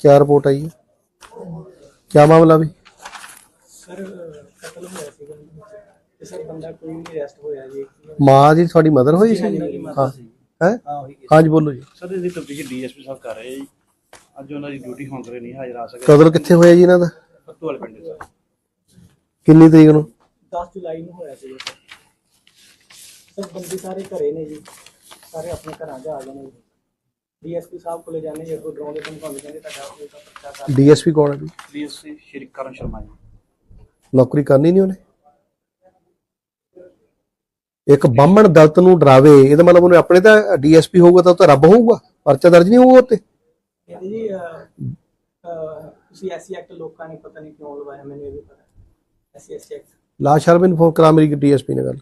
क्या रिपोर्ट आई है क्या मामला भी ਸਰ ਕਤਲ ਹੋਇਆ ਸੀਗਾ ਤੇ ਸਰ ਬੰਦਾ ਕੋਈ ਨਹੀਂ ਅਰੈਸਟ ਹੋਇਆ ਜੀ ਮਾਂ ਦੀ ਤੁਹਾਡੀ ਮਦਰ ਹੋਈ ਸੀ ਹਾਂ ਹੈ ਹਾਂ ਹੋਈ ਹਾਂਜੀ ਬੋਲੋ ਜੀ ਸਰ ਇਹਦੀ ਤਫਤੀਸ਼ ਡੀਐਸਪੀ ਸਾਹਿਬ ਕਰ ਰਹੇ ਆ ਜੀ ਅੱਜ ਉਹਨਾਂ ਦੀ ਡਿਊਟੀ ਹੋਣ ਕਰੇ ਨਹੀਂ ਹਾਜ਼ਰ ਆ ਸਕੇ ਕਤਲ ਕਿੱਥੇ ਹੋਇਆ ਜੀ ਇਹਨਾਂ ਦਾ ਫੱਤੂ ਵਾਲੇ ਪਿੰਡ ਦੇ ਸਰ ਕਿੰਨੀ ਤਰੀਕ ਨੂੰ 10 ਜੁਲਾਈ ਨੂੰ ਹੋਇਆ ਸੀਗਾ ਸਰ ਸਰ ਬੰਦੇ ਸਾਰੇ ਘਰੇ ਨੇ ਜੀ ਸਾਰੇ ਆਪਣੇ ਘਰਾਂ 'ਚ ਆ ਗਏ ਨੇ ਜੀ ਡੀਐਸਪੀ ਸਾਹਿਬ ਕੋਲੇ ਜਾਂਦੇ ਜੀ ਅੱਗੋਂ ਡਰਾਉਂਦੇ ਤੁਹਾਨੂੰ ਕਹਿੰਦੇ ਤੁਹਾਡਾ ਕੋਈ ਤਾਂ ਪਰਚਾ ਕਰ ਡੀਐਸਪੀ ਕੌਣ ਹੈ ਜੀ? ਡੀਐਸਪੀ ਸ਼੍ਰੀ ਕਰਨ ਸ਼ਰਮਾ ਜੀ। ਨੌਕਰੀ ਕਰਨੀ ਨਹੀਂ ਉਹਨੇ? ਇੱਕ ਬਾਹਮਣ ਦਲਤ ਨੂੰ ਡਰਾਵੇ ਇਹਦਾ ਮਤਲਬ ਉਹਨੇ ਆਪਣੇ ਤਾਂ ਡੀਐਸਪੀ ਹੋਊਗਾ ਤਾਂ ਉਹ ਤਾਂ ਰੱਬ ਹੋਊਗਾ ਪਰਚਾ ਦਰਜ ਨਹੀਂ ਹੋਊਗਾ ਉੱਤੇ। ਜੀ ਤੁਸੀਂ ਐਸੀ ਐਕਟ ਲੋਕਾਂ ਨੇ ਪਤਾ ਨਹੀਂ ਕਿਉਂ ਲਵਾਇਆ ਮੈਨੂੰ ਇਹ ਵੀ ਪਤਾ। SC SC act. ਲਾ ਸ਼ਰਮੇ ਨੂੰ ਫੋਨ ਕਰਾ ਮੇਰੀ ਡੀਐਸਪੀ ਨਾਲ ਗੱਲ।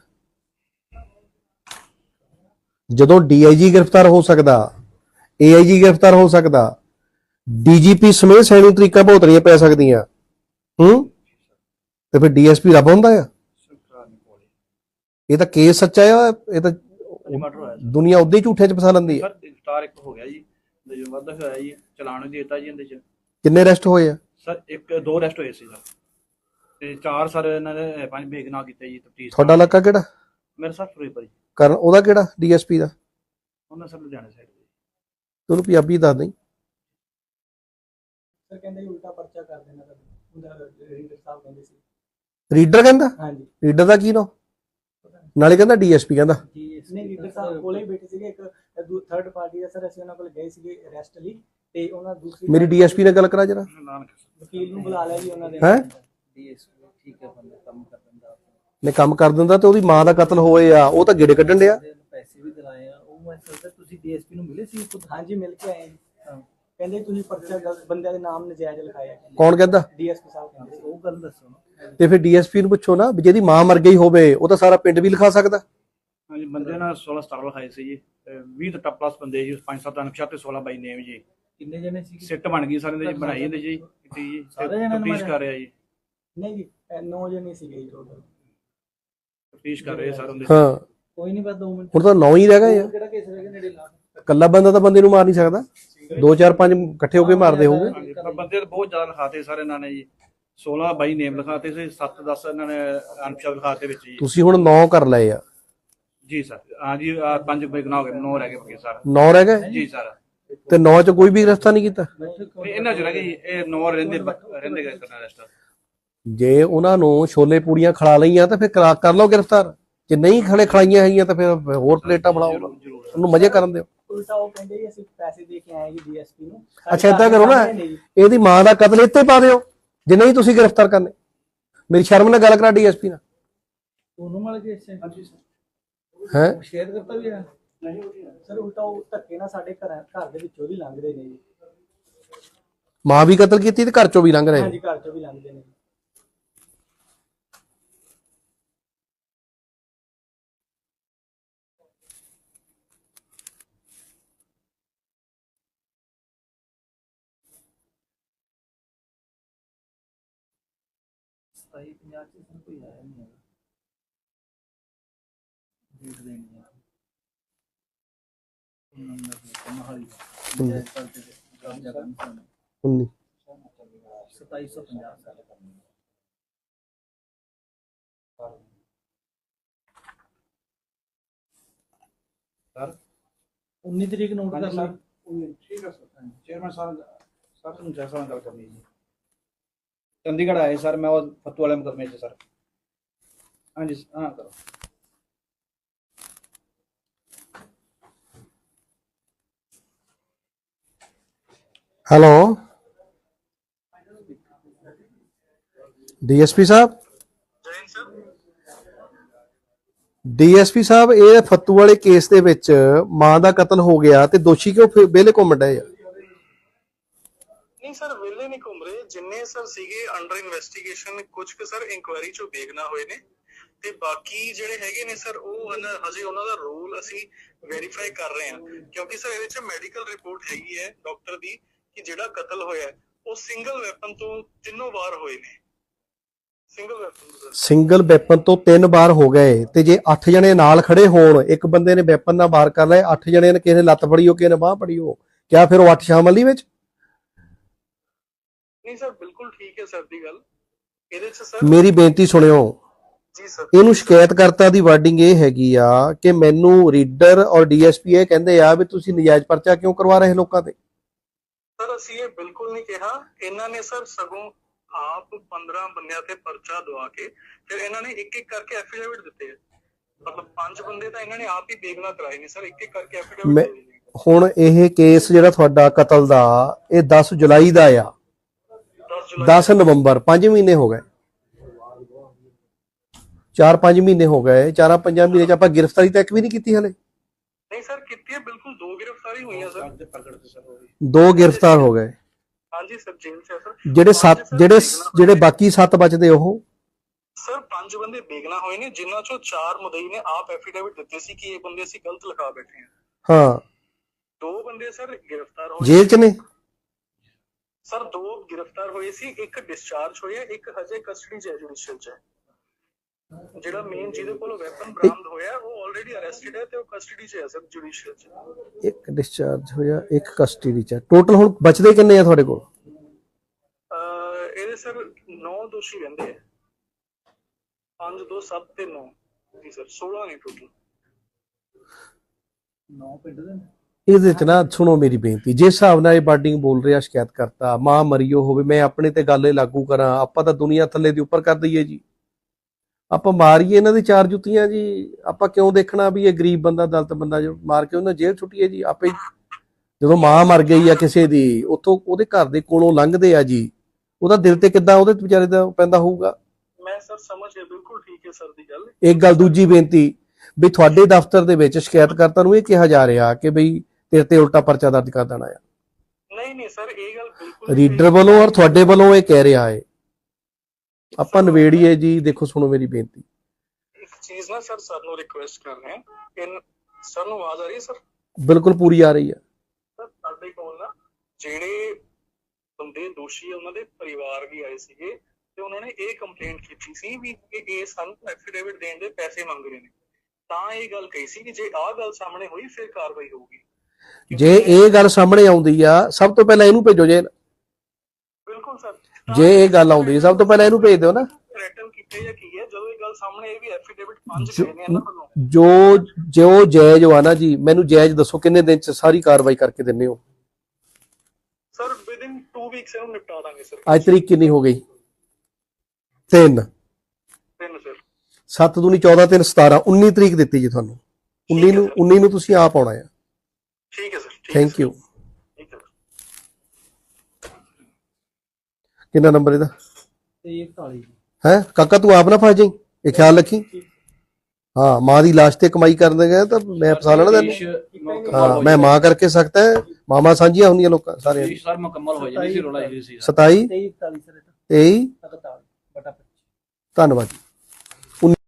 ਜਦੋਂ ਡੀਆਈਜੀ ਗ੍ਰਿਫਤਾਰ ਹੋ ਸਕਦਾ ਏਆਈਜੀ ਗ੍ਰਿਫਤਾਰ ਹੋ ਸਕਦਾ। ਡੀਜੀਪੀ ਸਮੇਤ ਸੈਨਿਕ ਤਰੀਕਾ ਭੋਤਣੀਆਂ ਪੈ ਸਕਦੀਆਂ। ਹੂੰ? ਤੇ ਫਿਰ ਡੀਐਸਪੀ ਰੱਬ ਹੁੰਦਾ ਆ। ਇਹ ਤਾਂ ਕੇਸ ਸੱਚਾ ਆ ਇਹ ਤਾਂ ਦੁਨੀਆ ਉਦਾਂ ਹੀ ਝੂਠੇ ਚ ਫਸਾ ਲੈਂਦੀ ਸਰ ਗ੍ਰਿਫਤਾਰ ਇੱਕ ਹੋ ਗਿਆ ਜੀ। ਤੇ ਜੋ ਵਾਧਾ ਹੋਇਆ ਜੀ। ਚਲਾਨ ਵੀ ਦਿੱਤਾ ਜੀ ਇਹਦੇ ਚ। ਕਿੰਨੇ ਅਰੈਸਟ ਹੋਏ ਆ? ਸਰ ਇੱਕ ਦੋ ਅਰੈਸਟ ਹੋਏ ਸੀ ਸਰ। ਤੇ ਚਾਰ ਸਰ ਇਹਨਾਂ ਨੇ ਪੰਜ ਬੇਗਨਾ ਕੀਤੇ ਜੀ ਤਫਤੀਸ਼ ਤੁਹਾਡਾ ਇਲਾਕਾ ਕਿਹੜਾ? ਮੇਰੇ ਸਰ ਫਰੀਦਕੋਟ ਜੀ। ਕਰਨ ਉਹਦਾ ਕਿਹੜਾ ਡੀਐਸਪੀ ਦਾ? ਉਹਨਾਂ ਸਰ ਲੁਧਿਆਣਾ ਸਾਈਡ ਦੇ ਤੁਹਾਨੂੰ ਪੰਜਾਬੀ ਦੱਸ ਨਹੀਂ ਸਰ ਕਹਿੰਦੇ ਉਲਟਾ ਪਰਚਾ ਕਰ ਦੇਣਾ ਤੁਹਾਡਾ। ਉਹਦਾ ਰੀਡਰ ਸਾਹਿਬ ਕਹਿੰਦੇ ਸੀ। ਰੀਡਰ ਕਹਿੰਦਾ? ਹਾਂਜੀ। ਰੀਡਰ ਦਾ ਕੀ ਨਾਮ? ਨਾਲੇ ਕਹਿੰਦਾ ਡੀਐਸਪੀ ਕਹਿੰਦਾ। ਨਹੀਂ ਲੀਡਰ ਸਾਹਿਬ ਕੋਲੇ ਹੀ ਬੈਠੇ ਸੀਗੇ। ਇੱਕ ਥਰਡ ਪਾਰਟੀ ਦਾ ਸਰ ਅਸੀਂ ਉਹਨਾਂ ਕੋਲ ਗਏ ਸੀਗੇ ਅਰੈਸਟ ਲਈ। ਤੇ ਉਹਨਾਂ ਦੂਸਰੀ ਮੇਰੀ ਡੀਐਸਪੀ ਨਾਲ ਗੱਲ ਕਰਾ ਜਰਾ। ਵਕੀਲ ਨੂੰ ਬੁਲਾ ਲਿਆ ਜੀ ਉਹਨਾਂ ਦੇ। ਹੈ? ਡੀਐਸਪੀ ਠੀਕ ਹੈ ਬੰਦਾ ਕੰਮ ਕਰ ਦਿੰਦਾ। ਨੇ ਕੰਮ ਕਰ ਦਿੰਦਾ ਤੇ ਉਹਦੀ ਮਾਂ ਦਾ ਕਤਲ ਹੋਏ ਆ। ਉਹ ਤਾਂ ਗੇੜੇ ਕੱਢਣ ਡਿਆ ਪੈਸੇ ਵੀ ਦਿਲਾਏ ਆ ਉਹ ਮੈਂ ਸਰ ਤੁਸੀਂ ਡੀਐਸਪੀ ਨੂੰ ਮਿਲੇ ਸੀ? ਹਾਂਜੀ ਮਿਲ ਕੇ ਆਏ ਕਹਿੰਦੇ ਤੁਸੀਂ ਪਰਚਾ ਗਲਤ ਬੰਦਿਆਂ ਦੇ ਨਾਮ ਨਜਾਇਜ਼ ਲਿਖਾਇਆ ਕੌਣ ਕਹਿੰਦਾ? ਡੀਐਸਪੀ ਸਾਹਿਬ ਕਹਿੰਦੇ ਉਹ ਗੱਲ ਦੱਸੋ ਤੇ ਫਿਰ ਡੀਐਸਪੀ ਨੂੰ ਪੁੱਛੋ ਨਾ ਵੀ ਜਿਹਦੀ ਮਾਂ ਮਰ ਗਈ ਹੋਵੇ ਉਹ ਤਾਂ ਸਾਰਾ ਪਿੰਡ ਵੀ ਲਿਖਾ ਸਕਦਾ। ਹਾਂਜੀ ਬੰਦੇ ਨਾਲ 16 17 ਲਿਖਾਏ ਸੀ ਜੀ। 20 ਤੋਂ ਪਲੱਸ ਬੰਦੇ ਜੀ 5 7 ਅਨਕਸ਼ਾ ਤੇ 16 ਬਾਈ ਨੇਮ ਜੀ। ਕਿੰਨੇ ਜਣੇ ਸੀ? ਸਿੱਟ ਬਣ ਗਈ ਸਾਰੇ ਦੇ ਜੀ ਬਣਾਈ ਜਾਂਦੇ ਜੀ ਕੀਤੀ ਜੀ। ਸਾਰੇ ਜਣਿਆਂ ਨੂੰ ਤਫਤੀਸ਼? ਕਰ ਰਿਹਾ ਜੀ। ਨਹੀਂ ਜੀ ਇਹ ਨੌ ਜਣੇ ਸੀਗੇ ਜੀ ਟੋਟਲ ਤਫਤੀਸ਼ ਕਰ ਰਹੇ ਸਰ ਉਹਦੇ ਹਾਂ। ਕੋਈ ਨਹੀਂ ਬਸ 2 ਮਿੰਟ। ਹੁਣ ਤਾਂ ਨੌ ਹੀ ਰਹਿ ਗਏ ਆ। ਕਿਹੜਾ ਕੇਸ ਰਹਿ ਗਿਆ ਨੇੜੇ ਲਾ ਇਕੱਲਾ ਬੰਦਾ ਤਾਂ ਬੰਦੇ ਨੂੰ ਮਾਰ ਨਹੀਂ ਸਕਦਾ। ਦੋ ਚਾਰ ਪੰਜ ਇਕੱਠੇ ਹੋ ਕੇ ਮਾਰਦੇ ਹੋਗੇ ਬੰਦੇ ਤਾਂ ਬਹੁਤ ਜ਼ਿਆਦਾ ਲਿਖਾਤੇ ਸਰ ਇਹਨਾਂ ਨੇ ਜੀ। 16 ਬਾਈ ਨੇਮ ਲਿਖਾਤੇ ਸੀ 7 10 ਇਹਨਾਂ ਨੇ ਅਨਸ਼ਬਦ ਲਿਖਾਤੇ ਵਿੱਚ ਜੀ। ਤੁਸੀਂ ਹੁਣ ਨੌ ਕਰ ਲਏ ਆ। ਜੀ ਸਰ ਹਾਂਜੀ ਆਹ ਪੰਜ ਬੇਗਨਾ ਹੋ ਗਏ ਨੌ ਰਹਿ ਗਏ ਬਾਕੀ ਸਰ। ਨੌ ਰਹਿ ਗਏ? ਜੀ ਸਰ। ਤੇ ਨੌ ਚ ਕੋਈ ਵੀ ਗ੍ਰਿਫਤਾਰ ਨਹੀਂ ਕੀਤਾ? ਇਹਨਾਂ ਚ ਰਹਿ ਗਏ ਜੀ ਇਹ ਨੌ ਰਹਿੰਦੇ ਰਹਿੰਦੇ ਗਏ ਕਰਨਾ ਰੈਸਟ ਜੇ ਉਹਨਾਂ ਨੂੰ ਛੋਲੇ ਪੂੜੀਆਂ ਖਿਲਾ ਲਈਆਂ ਤਾਂ ਫਿਰ ਕਰਾ- ਕਰ ਲਓ ਗ੍ਰਿਫਤਾਰ। ਜੇ ਨਹੀਂ ਖੜੇ ਖਲਾਈਆਂ ਹੈਗੀਆਂ ਤਾਂ ਫਿਰ ਹੋਰ ਪਲੇਟਾਂ ਬਣਾਓ। ਉਹਨੂੰ ਮਜ਼ੇ ਕਰਨ ਦਿਓ। ਉਲਟਾ ਉਹ ਕਹਿੰਦੇ ਜੀ ਅਸੀਂ ਪੈਸੇ ਦੇ ਕੇ ਆਏ ਜੀ ਡੀਐਸਪੀ ਨੂੰ। ਅੱਛਾ ਕਰੋ ਨਾ। ਨਹੀਂ ਜੀ। ਇਹਦੀ ਮਾਂ ਦਾ ਕਤਲ ਇੱਥੇ ਪਾ ਦਿਓ। ਜੇ ਨਹੀਂ ਤੁਸੀਂ ਗ੍ਰਿਫਤਾਰ ਕਰਨੇ। ਮੇਰੀ ਸ਼ਰਮ ਨਾਲ ਗੱਲ ਕਰਾ ਡੀਐਸਪੀ ਨਾਲ। ਉਹਨੂੰ ਮਾਲ ਇਸੇ ਹਾਂਜੀ ਹੈ? ਸ਼ੇਅਰ ਕਰਤਾ ਵੀ ਹੈ? ਸਰ ਉਲਟਾ ਉਹ ਧੱਕੇ ਨਾਲ ਸਾਡੇ ਘਰ ਘਰ ਦੇ ਵਿੱਚੋਂ ਵੀ ਲੰਘਦੇ ਨੇ ਜੀ। ਮਾਂ ਵੀ ਕਤਲ ਕੀਤੀ ਤੇ ਘਰ ਚੋਂ ਵੀ ਲੰਘ ਰਹੇ ਹਾਂਜੀ ਘਰ ਚੋਂ ਵੀ ਲੰਘਦੇ ਨੇ। ਸਤਾਈ ਪੰਜਾਹ ਚ ਸਰ ਕੋਈ ਆਇਆ ਨਹੀਂ ਹੈਗਾ। ਦੇਖ ਲੈਣੀ ਹੈ ਨੰਬਰ ਮਹਾਲੀ ਜੈ ਕਰਦੇ ਕੰਮ ਜਗ੍ਹਾ ਨਹੀਂ 19 2750 ਸਾਲ ਕਰਨੀ ਸਰ? 19 ਤਰੀਕ ਨੋਟ ਕਰ ਹਾਂਜੀ ਲਾ ਸਰ ਠੀਕ ਹੈ ਸਰ। ਚੇਅਰਮੈਨ ਸਾਹਿਬ ਸਰ ਨੂੰ ਜੈਸਾ ਨਾਲ ਗੱਲ ਕਰਨੀ ਜੀ। ਚੰਡੀਗੜ੍ਹ ਆਏ ਸਰ ਮੈਂ ਉਹ ਫੱਤੂ ਵਾਲੇ ਮੁਕਦਮੇ 'ਚ ਸਰ। ਹਾਂਜੀ ਸ- ਹਾਂ ਕਰੋ। ਹੈਲੋ। ਡੀਐਸਪੀ ਸਾਹਿਬ? ਡੀਐਸਪੀ ਸਾਹਿਬ ਇਹ ਫੱਤੂ ਵਾਲੇ ਕੇਸ ਦੇ ਵਿੱਚ ਮਾਂ ਦਾ ਕਤਲ ਹੋ ਗਿਆ ਤੇ ਦੋਸ਼ੀ ਕਿਉਂ ਫਿਰ ਵਿਹਲੇ ਘੁੰਮ ਡਏ ਆ? ਨਹੀਂ ਸਰ ਵਿਲੇ ਨਹੀਂ ਘੁੰਮ ਰਹੇ। ਜਿੰਨੇ ਸਰ ਸੀਗੇ ਅੰਡਰ ਇਨਵੈਸਟੀਗੇਸ਼ਨ ਕੁਝ ਕੁ ਸਰ ਇਨਕੁਆਇਰੀ ਚੋਂ ਬੇਗਨਾ ਹੋਏ ਨੇ। ਤੇ ਬਾਕੀ ਜਿਹੜੇ ਹੈਗੇ ਨੇ ਸਰ, ਉਹ ਹਨ, ਹਜੇ ਉਹਨਾਂ ਦਾ ਰੋਲ ਅਸੀਂ ਵੈਰੀਫਾਈ ਕਰ ਰਹੇ ਹਾਂ। ਕਿਉਂਕਿ ਸਰ, ਇਹਦੇ ਚ ਮੈਡੀਕਲ ਰਿਪੋਰਟ ਹੈਗੀ ਹੈ ਡਾਕਟਰ ਦੀ ਕਿ ਜਿਹੜਾ ਕਤਲ ਹੋਇਆ ਉਹ ਸਿੰਗਲ ਵੈਪਨ ਤੋਂ ਤਿੰਨੋਂ ਵਾਰ ਹੋਏ ਨੇ। ਸਿੰਗਲ ਵੈਪਨ ਸਿੰਗਲ ਵੈਪਨ ਤੋਂ ਤਿੰਨ ਵਾਰ ਹੋ ਗਏ। ਤੇ ਜੇ 8 ਜਣੇ ਨਾਲ ਖੜੇ ਹੋਣ, ਇੱਕ ਬੰਦੇ ਨੇ ਵੈਪਨ ਨਾਲ ਵਾਰ ਕਰ ਲਿਆ 8 ਜਣੇ ਨੇ ਕਿਸੇ ਲੱਤ ਫੜੀ ਹੋ, ਕਿਸੇ ਨੇ ਬਾਹ ਫੜੀ ਹੋ, ਕਿਆ ਫਿਰ ਉਹ 8 ਸ਼ਾਮਲ ਨਹੀਂ ਵਿੱਚ? ਨਹੀਂ ਸਰ ਬਿਲਕੁਲ ਠੀਕ ਹੈ ਸਰ ਦੀ ਗੱਲ। ਇਹਦੇ ਚ ਸਰ ਮੇਰੀ ਬੇਨਤੀ ਸੁਣਿਓ। ਜੀ ਸਰ। ਇਹਨੂੰ ਸ਼ਿਕਾਇਤਕਰਤਾ ਦੀ ਵਾਰਡਿੰਗ ਇਹ ਹੈਗੀ ਆ ਕਿ ਮੈਨੂੰ ਰੀਡਰ ਔਰ ਡੀਐਸਪੀ ਇਹ ਕਹਿੰਦੇ ਆ ਵੀ ਤੁਸੀਂ ਨਜਾਇਜ਼ ਪਰਚਾ ਕਿਉਂ ਕਰਵਾ ਰਹੇ ਲੋਕਾਂ ਤੇ? ਸਰ ਅਸੀਂ ਇਹ ਬਿਲਕੁਲ ਨਹੀਂ ਕਿਹਾ। ਇਹਨਾਂ ਨੇ ਸਰ ਸਗੋਂ ਆਪ 15 ਬੰਦਿਆਂ ਤੇ ਪਰਚਾ ਦਵਾ ਕੇ ਫਿਰ ਇਹਨਾਂ ਨੇ ਇੱਕ ਇੱਕ ਕਰਕੇ ਐਫੀਡੇਵਿਟ ਦਿੱਤੇ ਮਤਲਬ ਪੰਜ ਬੰਦੇ ਤਾਂ ਇਹਨਾਂ ਨੇ ਆਪ ਹੀ ਬੇਗਨਾ ਕਰਾਏ ਨੇ ਸਰ। ਇੱਕ ਇੱਕ ਕਰਕੇ ਐਫੀਡੇਵਿਟ ਹੁਣ ਇਹ ਕੇਸ ਜਿਹੜਾ ਤੁਹਾਡਾ ਕਤਲ ਦਾ ਇਹ 10 ਜੁਲਾਈ ਦਾ ਆ। 10 ਜੁਲਾਈ 10 ਨਵੰਬਰ 5 ਮਹੀਨੇ ਹੋ ਗਏ। 4-5 ਮਹੀਨੇ ਹੋ ਗਏ 4-5 ਮਹੀਨੇ ਚ ਆਪਾਂ ਗ੍ਰਿਫਤਾਰੀ ਤੱਕ ਵੀ ਨਹੀਂ ਕੀਤੀ ਹਲੇ। ਨਹੀਂ ਸਰ ਕੀਤੀ ਹੈ ਬਿਲਕੁਲ ਦੋ ਗ੍ਰਿਫਤਾਰੀ ਹੋਈਆਂ ਸਰ। ਅੱਜ ਦੇ ਪ੍ਰਗਟ ਤੇ ਸਰ ਹੋ ਗਈ ਦੋ ਗ੍ਰਿਫਤਾਰ ਹੋ ਗਏ। ਹਾਂਜੀ ਸਰ ਜੇਲ੍ਹ ਚ ਹੈ ਸਰ। ਜਿਹੜੇ ਸੱਤ ਜਿਹੜੇ ਜਿਹੜੇ। ਬਾਕੀ 7 ਬਚਦੇ ਉਹ? ਸਰ ਪੰਜ ਬੰਦੇ ਬੇਗਨਾ ਹੋਏ ਨੇ ਜਿਨ੍ਹਾਂ ਚੋਂ ਚਾਰ ਮੁਦਈ ਨੇ ਆਪ ਐਫੀਡੇਵਿਟ ਦਿੱਤੇ ਸੀ ਕਿ ਇਹ ਬੰਦੇ ਅਸੀਂ ਗਲਤ ਲਿਖਾ ਬੈਠੇ ਹਾਂ। ਹਾਂ। ਦੋ ਬੰਦੇ ਸਰ ਗ੍ਰਿਫਤਾਰ ਹੋਏ ਜੇਲ੍ਹ ਚ ਨੇ? ਸਰ ਦੋ ਗ੍ਰਿਫਤਾਰ ਹੋਏ ਸੀ ਇੱਕ ਡਿਸਚਾਰਜ ਹੋਇਆ ਇੱਕ ਹਜੇ ਕਸਟਡੀ ਚ ਹੈ ਜੁਡੀਸ਼ੀਅਲ ਚ ਜਿਹੜਾ ਮੇਨ ਜਿਹਦੇ ਕੋਲੋਂ ਵੈਪਨ ਬਰਾਮਦ ਹੋਇਆ ਉਹ ਆਲਰੇਡੀ ਅਰੈਸਟਡ ਹੈ ਤੇ ਉਹ ਕਸਟਡੀ ਚ ਹੈ ਸਰ ਜੁਡੀਸ਼ੀਅਲ ਚ। ਇੱਕ ਡਿਸਚਾਰਜ ਹੋਇਆ ਇੱਕ ਕਸਟਡੀ ਚ ਟੋਟਲ ਹੁਣ ਬਚਦੇ ਕਿੰਨੇ ਆ ਤੁਹਾਡੇ ਕੋਲ? ਇਹਦੇ ਸਰ 9 ਦੋਸ਼ੀ ਰਹਿੰਦੇ ਆ। 5 2 7 ਤੇ 9 ਜੀ ਸਰ 16 ਨੇ ਟੋਟਲ ਨੌ ਪਿੰਡ ਦੇ ਨੇ? ਇਹਦੇ ਚ ਨਾ ਸੁਣੋ ਮੇਰੀ ਬੇਨਤੀ ਜਿਸ ਹਿਸਾਬ ਨਾਲ ਇਹ ਬਾਰਡਿੰਗ ਬੋਲ ਰਿਹਾ ਸ਼ਿਕਾਇਤ ਕਰਤਾ ਮਾਂ ਮਰੀਓ ਹੋਵੇ ਮੈਂ ਆਪਣੇ ਤੇ ਗੱਲ ਲਾਗੂ ਕਰਾਂ ਆਪਾਂ ਤਾਂ ਦੁਨੀਆ ਥੱਲੇ ਦੀ ਉੱਪਰ ਕਰ ਦਈਏ ਜੀ। ਆਪਾਂ ਮਾਰੀਏ ਇਹਨਾਂ ਦੀ ਚਾਰ ਜੁੱਤੀਆਂ ਜੀ ਆਪਾਂ ਕਿਉਂ ਦੇਖਣਾ ਵੀ ਇਹ ਗਰੀਬ ਬੰਦਾ ਦਲਤ ਬੰਦਾ ਜੋ ਮਾਰ ਕੇ ਉਹਨਾਂ ਜੇਲ੍ਹ ਛੁੱਟੀਏ ਜੀ ਆਪੇ ਜਦੋਂ ਮਾਂ ਮਰ ਗਈ ਆ ਕਿਸੇ ਦੀ ਉੱਥੋਂ ਉਹਦੇ ਘਰ ਦੇ ਕੋਲੋਂ ਲੰਘਦੇ ਆ ਜੀ ਉਹਦਾ ਦਿਲ ਤੇ ਕਿੱਦਾਂ ਉਹਦੇ ਵਿਚਾਰੇ ਦਾ ਪੈਂਦਾ ਹੋਊਗਾ? ਮੈਂ ਸਰ ਸਮਝ ਗਿਆ ਬਿਲਕੁਲ ਠੀਕ ਹੈ ਸਰ ਦੀ ਗੱਲ। ਇੱਕ ਗੱਲ ਦੂਜੀ ਬੇਨਤੀ ਵੀ ਤੁਹਾਡੇ ਦਫ਼ਤਰ ਦੇ ਵਿੱਚ ਸ਼ਿਕਾਇਤਕਰਤਾ ਨੂੰ ਇਹ ਕਿਹਾ ਜਾ ਰਿਹਾ ਕਿ ਬਈ ਤੇਰੇ ਤੇ ਉਲਟਾ ਪਰਚਾ ਦਰਜ ਕਰ ਦੇਣਾ ਆ। ਨਹੀਂ ਨਹੀਂ ਸਰ ਇਹ ਗੱਲ ਬਿਲਕੁਲ ਰੀਡਰ ਵੱਲੋਂ ਔਰ ਤੁਹਾਡੇ ਵੱਲੋਂ ਇਹ ਕਹਿ ਰਿਹਾ ਹੈ। ਆਪਾਂ ਨਵੇੜੀਏ ਜੀ ਦੇਖੋ ਸੁਣੋ ਮੇਰੀ ਬੇਨਤੀ। ਇੱਕ ਚੀਜ਼ ਨਾ ਸਰ ਸਰ ਨੂੰ ਰਿਕੁਐਸਟ ਕਰ ਰਹੇ ਹਾਂ। ਕਿ ਸਰ ਨੂੰ ਆਵਾਜ਼ ਆ ਰਹੀ ਹੈ ਸਰ? ਬਿਲਕੁਲ ਪੂਰੀ ਆ ਰਹੀ ਹੈ। ਸਰ ਸਾਡੇ ਕੋਲ ਨਾ ਜਿਹੜੇ ਬੰਦੇ ਦੋਸ਼ੀ ਆ, ਉਹਨਾਂ ਦੇ ਪਰਿਵਾਰ ਵੀ ਆਏ ਸੀਗੇ ਤੇ ਉਹਨਾਂ ਨੇ ਇਹ ਕੰਪਲੇਂਟ ਕੀਤੀ ਸੀ ਵੀ ਇਹ ਸਾਨੂੰ ਐਫੀਡੇਵਿਟ ਦੇਣ ਦੇ ਪੈਸੇ ਮੰਗ ਰਹੇ ਨੇ। ਤਾਂ ਇਹ ਗੱਲ ਕਹੀ ਸੀ ਕਿ ਜੇ ਆਹ ਗੱਲ ਸਾਹਮਣੇ ਹੋਈ ਫਿਰ ਕਾਰਵਾਈ ਹੋਊਗੀ। ਜੇ ਇਹ ਗੱਲ ਸਾਹਮਣੇ ਆਉਂਦੀ ਆ ਸਭ ਤੋਂ ਪਹਿਲਾਂ ਇਹਨੂੰ ਭੇਜੋ ਜੇ। ਬਿਲਕੁਲ ਸਰ। ਜੇ ਇਹ ਗੱਲ ਆਉਂਦੀ ਸਭ ਤੋਂ ਪਹਿਲਾਂ ਇਹਨੂੰ ਭੇਜ ਦਿਓ ਨਾ। ਥ੍ਰੈਟਨ ਕੀਤੇ ਜਾਂ ਕੀ ਹੈ? ਜਦੋਂ ਇਹ ਗੱਲ ਸਾਹਮਣੇ ਇਹ ਵੀ ਐਫੀਡੇਵਿਟ ਪੰਜ ਜੋ- ਪਏ ਨੇ ਇਹਨਾਂ ਵੱਲੋਂ। ਜੋ ਮੈਨੂੰ ਜਾਇਜ਼ ਦੱਸੋ ਕਿੰਨੇ ਦਿਨ ਚ ਸਾਰੀ ਕਾਰਵਾਈ ਕਰਕੇ ਦਿੰਨੇ ਹੋ? ਸਰ ਵਿਦਿਨ 2 ਵੀਕਸ ਇਹਨੂੰ ਨਿਪਟਾ ਦਾਂਗੇ ਸਰ। ਅੱਜ ਤਰੀਕ ਕਿੰਨੀ ਹੋ ਗਈ? 3 ਤਿੰਨ ਸਰ। 7 ਦੂਣੀ 14 3 17 19 ਤਰੀਕ ਦਿੱਤੀ ਜੀ ਤੁਹਾਨੂੰ। 19 ਨੂੰ 19 ਨੂੰ ਤੁਸੀਂ ਆਪ ਆਉਣਾ ਹੈ ਠੀਕ ਹੈ ਸਰ ਠੀਕ ਹੈ ਥੈਂਕ ਸਰ, ਯੂ ਠੀਕ ਹੈ ਸਰ। ਕਿੰਨਾ ਨੰਬਰ ਇਹਦਾ? ਤੇ 41 ਹੈ? ਕਾਕਾ ਤੂੰ ਆਪ ਨਾ ਫਸ ਜਾਈਂ ਇਹ ਖਿਆਲ ਰੱਖੀ? ਹਾਂ ਮਾਂ ਦੀ ਲਾਸ਼ ਤੇ ਕਮਾਈ ਕਰਨ ਦੇ ਗਏ ਤਾਂ ਮੈਂ ਫਸਾ ਲੈਣਾ ਤੈਨੂੰ। ਹਾਂ ਮੈਂ ਮਾਂ ਕਰਕੇ ਸਕਦਾ ਹੈ ਮਾਮਾ ਸਾਂਝੀਆਂ ਹੁੰਦੀਆਂ ਲੋਕਾਂ ਸਾਰਿਆਂ ਦੀ ਸਰ ਮੁਕੰਮਲ ਹੋ ਜਾਂਦੀ ਸੀ ਰੋਲਾ ਇਹ ਸੀ 27 23 41 ਸਰ 23 ਤੱਕ ਬਟਾ 25 ਧੰਨਵਾਦ ਜੀ।